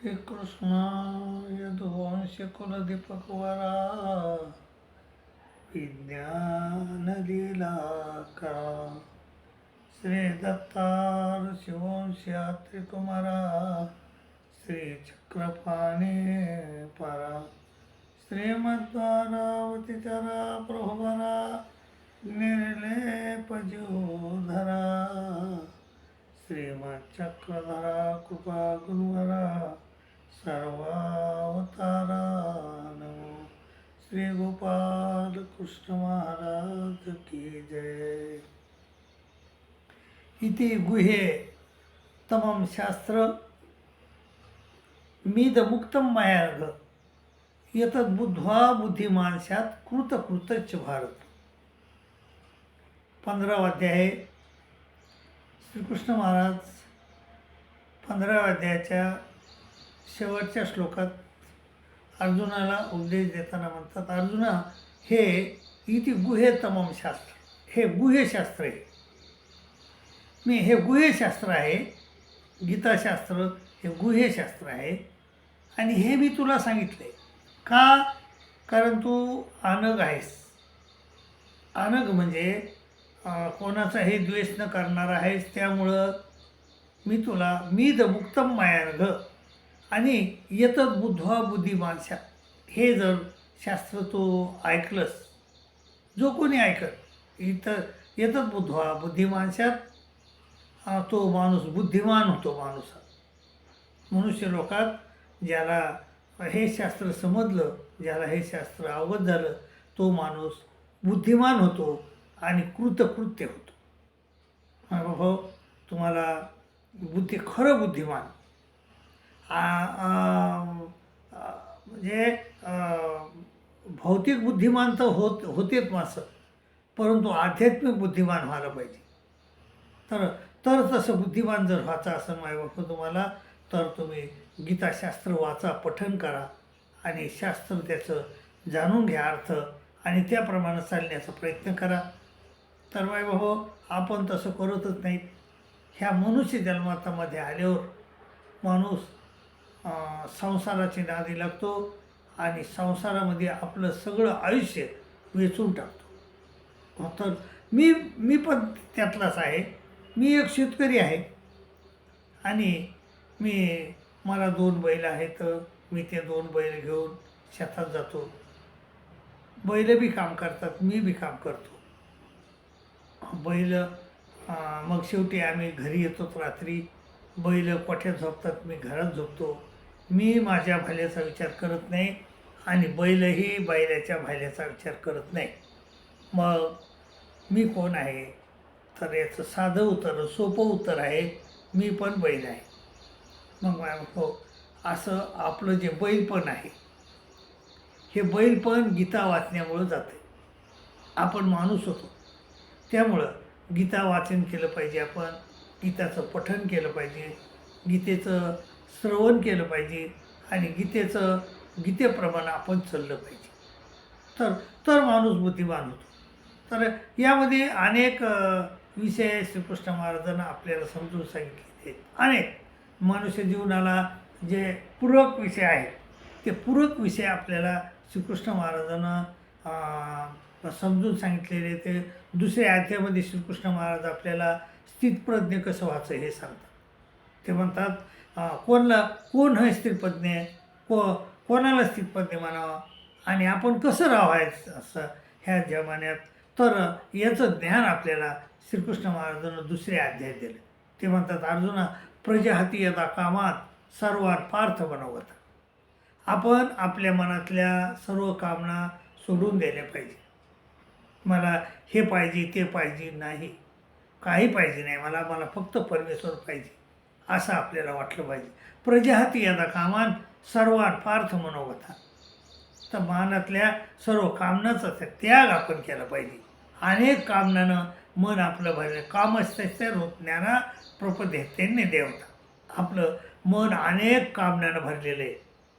श्रीकृष्ण यदुवंश कुलदीपक वरा। विज्ञान लीला करा श्री दत्तार श्री परा। श्रीमद्वारावती चरा प्रभुवरा निर्लेपजोधरा श्रीमच्चक्रधरा कृपा गुरुवरा। सर्वावतारा नमो श्री गोपाल कृष्ण महाराज की जय. इति गुहे तमम शास्त्र मीदमुक्तं मायार्घ. एतद् बुद्ध्वा बुद्धिमान स्यात् कृतकृतच भारत. पंधरावा अध्याय. श्रीकृष्ण महाराज पंधराव्या अध्यायाच्या शेवटच्या श्लोकात अर्जुनाला उपदेश देताना म्हणतात अर्जुना हे इति गुहे तमाम शास्त्र हे गुहेशास्त्र आहे. मी हे गुहेशास्त्र आहे गीताशास्त्र हे गुहेशास्त्र आहे आणि हे मी तुला सांगितलं. आहे का? कारण तू आनग आहेस. आनग म्हणजे कोणाचा हे द्वेष न करणार आहेस त्यामुळं मी तुला मी द मुक्तम मायानघ आणि येतच बुद्धवा बुद्धिमानशा हे जर शास्त्र तो ऐकलंस जो कोणी ऐकत इतर येतच बुद्धवा बुद्धिमानशात तो माणूस बुद्धिमान होतो माणूस. मनुष्य लोकात ज्याला हे शास्त्र समजलं ज्याला हे शास्त्र अवगत झालं तो माणूस बुद्धिमान होतो आणि कृतकृत्य होतो. भाऊ तुम्हाला बुद्धी खरं बुद्धिमान. म्हणजे भौतिक बुद्धिमान तर होत होतेच माणसं. परंतु आध्यात्मिक बुद्धिमान व्हायला पाहिजे. तर तर तसं बुद्धिमान जर व्हायचं असेल मायबाप तुम्हाला तर तुम्ही गीताशास्त्र वाचा पठन करा आणि शास्त्र त्याचं जाणून घ्या अर्थ आणि त्याप्रमाणे चालण्याचा प्रयत्न करा. तर मायबाबा आपण तसं करतच नाही. ह्या मनुष्य जन्मातामध्ये आल्यावर माणूस संसाराची नादी लागतो आणि संसारामध्ये आपलं सगळं आयुष्य वेचून टाकतो. तर मी मी पण त्यातलाच आहे. मी एक शेतकरी आहे. आणि मी मला दोन बैल आहेत. मी ते दोन बैल घेऊन शेतात जातो. बैल बी काम करतात मी बी काम करतो. बैल मग शेवटी आम्ही घरी येतो रात्री. बैल कोठ्यात झोपतात मी घरात झोपतो. मी माझ्या भाल्याचा विचार करत नाही आणि बैलही बैलाच्या भाल्याचा विचार करत नाही. मग मी कोण आहे? तर याचं साधं उत्तर सोपं उत्तर आहे मी पण बैल आहे. मग हो असं आपलं जे बैलपण आहे हे बैलपण गीता वाचण्यामुळं जाते आपण माणूस होतो. त्यामुळं गीता वाचन केलं पाहिजे आपण गीताचं पठन केलं पाहिजे गीतेचं श्रवण केलं पाहिजे आणि गीतेचं गीतेप्रमाणे आपण चाललं पाहिजे. तर तर माणूस बुद्धिमान होतो. तर यामध्ये अनेक विषय श्रीकृष्ण महाराजांना आपल्याला समजून सांगितले आहेत अनेक मनुष्य जीवनाला जे पूरक विषय आहेत ते पूरक विषय आपल्याला श्रीकृष्ण महाराजांना समजून सांगितलेले ते दुसऱ्या अध्यायामध्ये श्रीकृष्ण महाराज आपल्याला स्थितप्रज्ञ कसं व्हायचं हे सांगतात. ते म्हणतात कोणला कोण आहे को कोणाला स्थितप्रज्ञ म्हणावं? आणि आपण कसं राहायचं असं ह्या जमान्यात? तर याचं ज्ञान आपल्याला श्रीकृष्ण महाराजांना दुसरे अध्याय दिले. ते म्हणतात अर्जुना प्रजाहाती यदा कामात सर्वात पार्थ बनवता. आपण आपल्या मनातल्या सर्व कामना सोडून द्यायला पाहिजे. मला हे पाहिजे ते पाहिजे नाही. काही पाहिजे नाही. मला मला फक्त परमेश्वर पाहिजे. असं आपल्याला वाटलं पाहिजे. प्रजाहाती यदा कामान सर्वान पार्थ मनोगता तर मनातल्या सर्व कामनाचा त्या- त्याग आपण केला पाहिजे. अनेक कामनानं मन आपलं भरलं. कामस्तस्य ज्ञाना प्रपदेत्यांनी देवता. आपलं मन अनेक कामनानं भरलेलं आहे.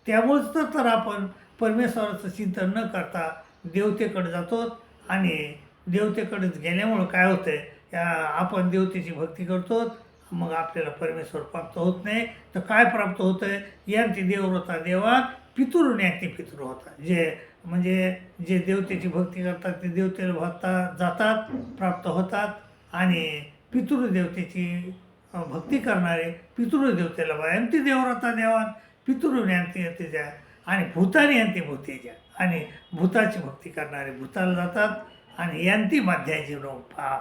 त्यामुळंच तर तर आपण परमेश्वराचं चिंतन न करता देवतेकडे जातो आणि देवतेकडेच गेल्यामुळं काय होतं आहे आपण देवतेची भक्ती करतो मग आपल्याला परमेश्वर प्राप्त होत नाही. तर काय प्राप्त होतं आहे यांती देवव्रता देवा पितृ न्याती पितृ होता जे म्हणजे जे देवतेची भक्ती करतात ते देवतेला भक्ता जातात प्राप्त होतात. आणि पितृदेवतेची भक्ती करणारे पितृदेवतेला वयांती देवव्रता देवान पितृज्ञानती यतीच्या आणि भूतानी यांती भूतेच्या आणि भूताची भक्ती करणारे भूताला जातात आणि यांती माध्याची पा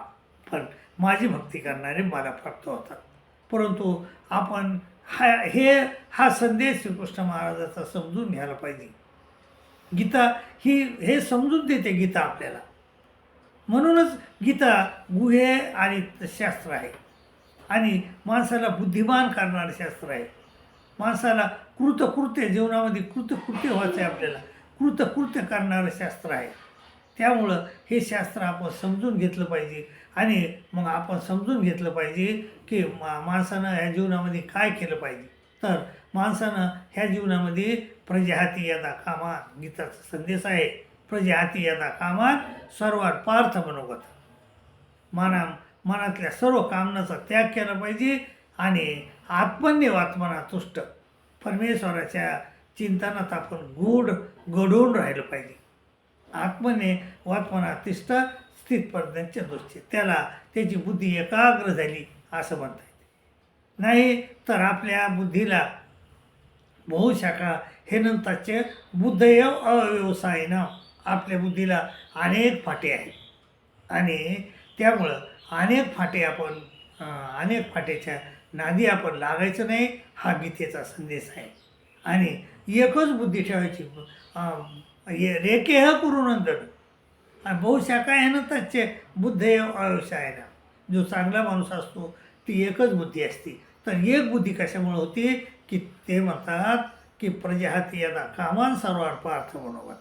पण माझी भक्ती करणारे मला प्राप्त होतात. परंतु आपण हा हे हा संदेश श्रीकृष्ण महाराजाचा समजून घ्यायला पाहिजे. गीता ही हे समजून देते गीता आपल्याला. म्हणूनच गीता गुहे आणि शास्त्र आहे. आणि माणसाला बुद्धिमान करणारं शास्त्र आहे. माणसाला कृतकृत्य जीवनामध्ये कृतकृत्य व्हायचं आहे आपल्याला. कृतकृत्य करणारं शास्त्र आहे. त्यामुळं हे शास्त्र आपण समजून घेतलं पाहिजे. आणि मग आपण समजून घेतलं पाहिजे की मा माणसानं ह्या जीवनामध्ये काय केलं पाहिजे. तर माणसानं ह्या जीवनामध्ये प्रजाहाती यदा कामात गीताचा संदेश आहे प्रजाहाती यदा कामात सर्वात पार्थ मनोगत. माना मनातल्या सर्व कामनाचा त्याग केला पाहिजे आणि आत्मन्य आत्मना तुष्ट. परमेश्वराच्या चिंतनात आपण गूढ घडवून राहिलं पाहिजे. आत्मने वात्मना तिष्ठ स्थितपर्यंतच्या दृष्टी त्याला त्याची बुद्धी एकाग्र झाली असं म्हणता येते. नाही तर आपल्या बुद्धीला बहुशाखा हे नंतरचे बुद्धयव अव्यवसायनं आपल्या बुद्धीला अनेक फाटे आहेत. आणि त्यामुळं अनेक फाटे आपण अनेक फाटेच्या नादी आपण लागायचं नाही हा गीतेचा संदेश आहे. आणि एकच बुद्धी ठेवायची अं, ये- रेखेह कुरुनंदन आणि बहुशाखा आहे ना त्याचे बुद्ध अव्यवसायाला जो चांगला माणूस असतो ती एकच बुद्धी असते. तर एक बुद्धी कशामुळे होती? की ते म्हणतात की प्रजाहाती यदा कामान सर्वार पार्थ मनोगत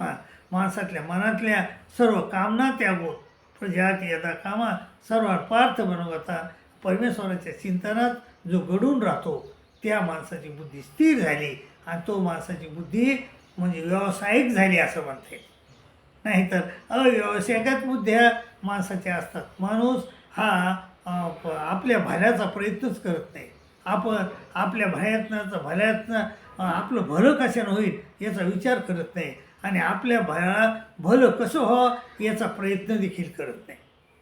मा माणसातल्या मनातल्या सर्व कामना त्यागून प्रजाहाती यदा कामा सर्वार पार्थ बनवता परमेश्वराच्या चिंतनात जो घडून राहतो त्या माणसाची बुद्धी स्थिर झाली आणि तो माणसाची बुद्धी म्हणजे व्यावसायिक झाली असं म्हणता येईल. नाहीतर अव्यावसायिकच बुद्ध्या माणसाच्या असतात. माणूस हा प- आपल्या भल्याचा प्रयत्नच करत नाही. आपण आपल्या भल्यातनं भल्यातनं आपलं भलं कशानं होईल याचा विचार करत नाही आणि आपल्या भयाला भलं कसं व्हावं याचा प्रयत्न देखील करत नाही.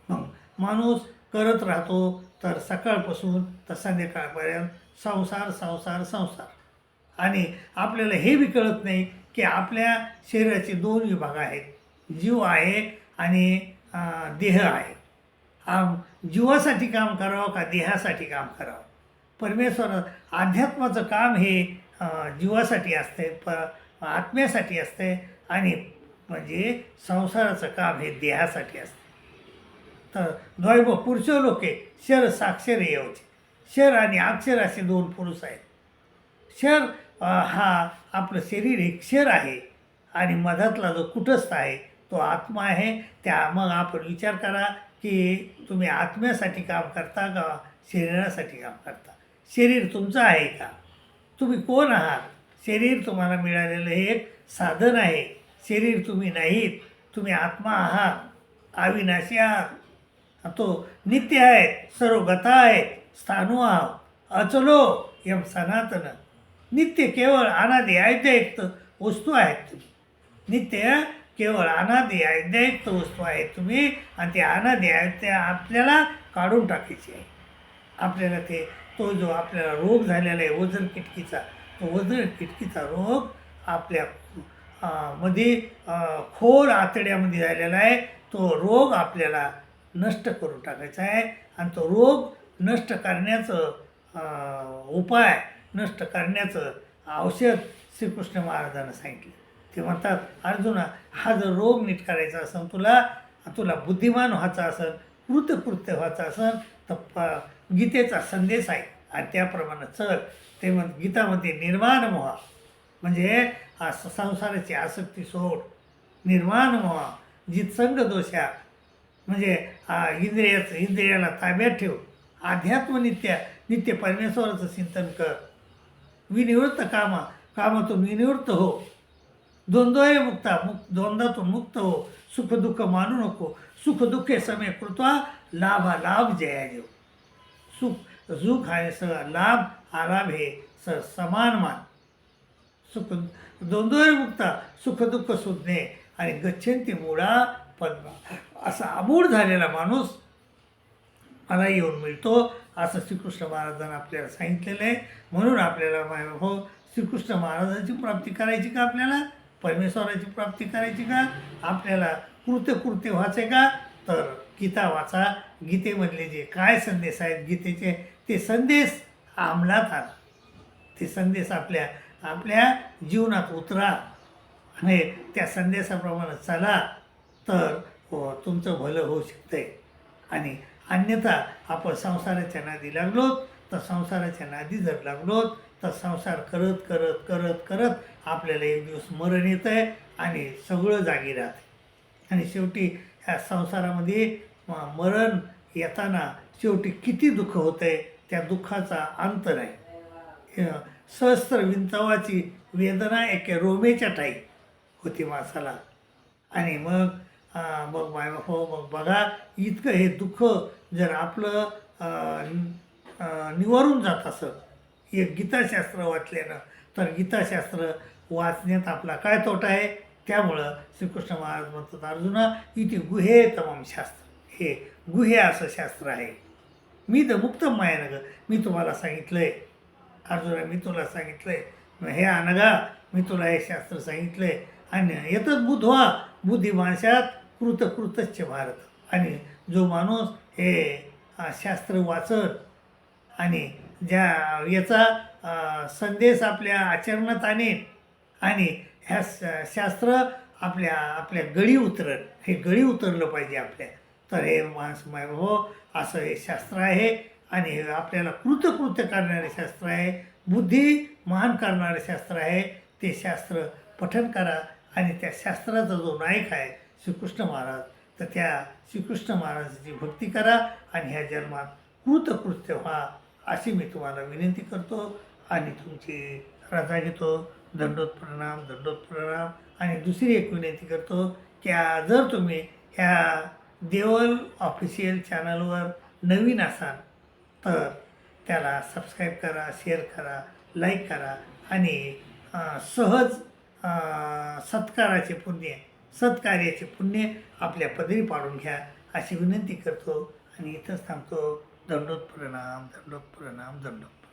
मग माणूस करत राहतो तर सकाळपासून तर संध्याकाळपर्यंत संसार संसार संसार. आणि आपल्याला हे बी कळत नाही की आपल्या शरीराचे दोन विभाग आहेत. जीव आहे आणि देह आहे. जीवासाठी काम करावं का देहासाठी काम करावं? परमेश्वर अध्यात्माचं काम हे जीवासाठी असते प आत्म्यासाठी असते आणि म्हणजे संसाराचं काम हे देहासाठी असते. तर द्वैव पुरुष लोके शर साक्षर येवचे शर आणि अक्षर असे दोन पुरुष आहेत. शर हा आपलं शरीर एक क्षर आहे आणि मधातला जो कुटस्थ आहे तो आत्मा आहे. त्या मग आपण विचार करा की तुम्ही आत्म्यासाठी काम करता का शरीरासाठी काम करता? शरीर तुमचं आहे का? तुम्ही कोण आहात? शरीर तुम्हाला मिळालेलं हे एक साधन आहे. शरीर तुम्ही नाहीत. तुम्ही आत्मा आहात. अविनाशी आहात. तो नित्य आहे. सर्व गता आहेत स्थानू आहात. अचलो यम सनातन. नित्य केवळ अनादी अध्यायुक्त वस्तू आहेत तुम्ही. नित्य केवळ अनादी अध्यायुक्त वस्तू आहेत तुम्ही आणि ते अनादी अध्याय आपल्याला काढून टाकायची आहे. आपल्याला ते तो जो आपल्याला रोग झालेला आहे वजन किटकीचा तो वजन किटकीचा रोग आपल्या मध्ये खोल आतड्यामध्ये झालेला आहे तो रोग आपल्याला नष्ट करून टाकायचा आहे आणि तो रोग नष्ट करण्याचं उपाय नष्ट करण्याचं औषध श्रीकृष्ण महाराजांना सांगितलं. ते म्हणतात अर्जुना हा जर रोग नीट करायचा असेल तुला तुला बुद्धिमान व्हायचा असेल कृतकृत्य व्हायचं असेल तर प गीतेचा संदेश आहे. आणि त्याप्रमाणे चल ते म्हण गीतामध्ये निर्माण व्हा. म्हणजे हा संसाराची आसक्ती सोड. निर्माण मोहा जितसंग दोषा म्हणजे इंद्रियाचं इंद्रियाला ताब्यात ठेव. आध्यात्मनित्या नित्य परमेश्वराचं चिंतन कर. विनिवृत्त कामा कामातून विनिवृत्त हो. द्वंद्वय मुक्ता मुक्त द्वंद्वातून मुक्त हो. सुख दुःख मानू नको. सुख दुःखे समय कृत्वा लाभा लाभ जया देव. सुख सुख आहे स लाभ आराम हे स समान मान. सुख द्वंद्वय मुक्ता सुख दुःख सुज्ञे आणि गच्छंती मुळा पद्मा असा अमूढ झालेला माणूस मला येऊन मिळतो. असं श्रीकृष्ण महाराजांना आपल्याला सांगितलेलं आहे. म्हणून आपल्याला हो श्रीकृष्ण महाराजांची प्राप्ती करायची का आपल्याला? परमेश्वराची प्राप्ती करायची का? आपल्याला कृत्य कृत्य व्हायचे का? तर गीता वाचा. गीतेमधले जे काय संदेश आहेत गीतेचे ते संदेश अंमलात आला. ते संदेश आपल्या आपल्या जीवनात उतरा. आणि त्या संदेशाप्रमाणे चला तर हो, तुमचं भलं होऊ शकतंय. आणि अन्यथा आपण संसाराच्या नादी लागलो तर संसाराच्या नादी जर लागलो तर संसार करत करत करत करत आपल्याला एक दिवस मरण येतं आहे आणि सगळं जागी राहते आणि शेवटी ह्या संसारामध्ये मरण येताना शेवटी किती दुःख होतं आहे त्या दुःखाचा अंत नाही. सहस्त्र विंचवाची वेदना एके रोमेच्या ठाई होती माणसाला. आणि मग मग माय हो मग बघा इतकं हे दुःख जर आपलं निवारून जात असं एक गीताशास्त्र वाचल्यानं तर गीताशास्त्र वाचण्यात आपला काय तोटा आहे? त्यामुळं श्रीकृष्ण महाराज म्हणतात अर्जुना इथे गुहे तमाम शास्त्र. हे गुहे असं शास्त्र आहे. मी तर मुक्त मायानग. मी तुम्हाला सांगितलं आहे अर्जुना मी तुला सांगितलं आहे हे अनगा मी तुला हे शास्त्र सांगितलं आहे आणि येतच बुधवा बुद्धी माणसात कृत भारत आणि जो माणूस हे शास्त्र वाचत आणि ज्या याचा संदेश आपल्या आचरणात आणेल आणि ह्या शास्त्र आपल्या आपल्या गळी उतरत हे गळी उतरलं पाहिजे आपल्या. तर हे माणस हो असं हे शास्त्र आहे आणि हे आपल्याला कृतकृत्य करणारे शास्त्र आहे. बुद्धी महान करणारे शास्त्र आहे. ते शास्त्र पठन करा आणि त्या शास्त्राचा जो नायक आहे श्रीकृष्ण महाराज तर त्या श्रीकृष्ण महाराजाची भक्ती करा आणि ह्या जन्मात कृतकृत्य व्हा अशी मी तुम्हाला विनंती करतो. आणि तुमची रजा घेतो. दंडोत प्रणाम दंडोत प्रणाम आणि दुसरी एक विनंती करतो की जर तुम्ही ह्या देवल ऑफिशियल चॅनलवर नवीन असाल तर त्याला सबस्क्राईब करा शेअर करा लाईक करा. आणि सहज सत्काराचे पुण्य सत्कार्याचे पुण्य आपल्या पदरी पाडून घ्या अशी विनंती करतो आणि इथंच थांबतो. दंडोत प्रणाम दंडोत प्रणाम दंडोत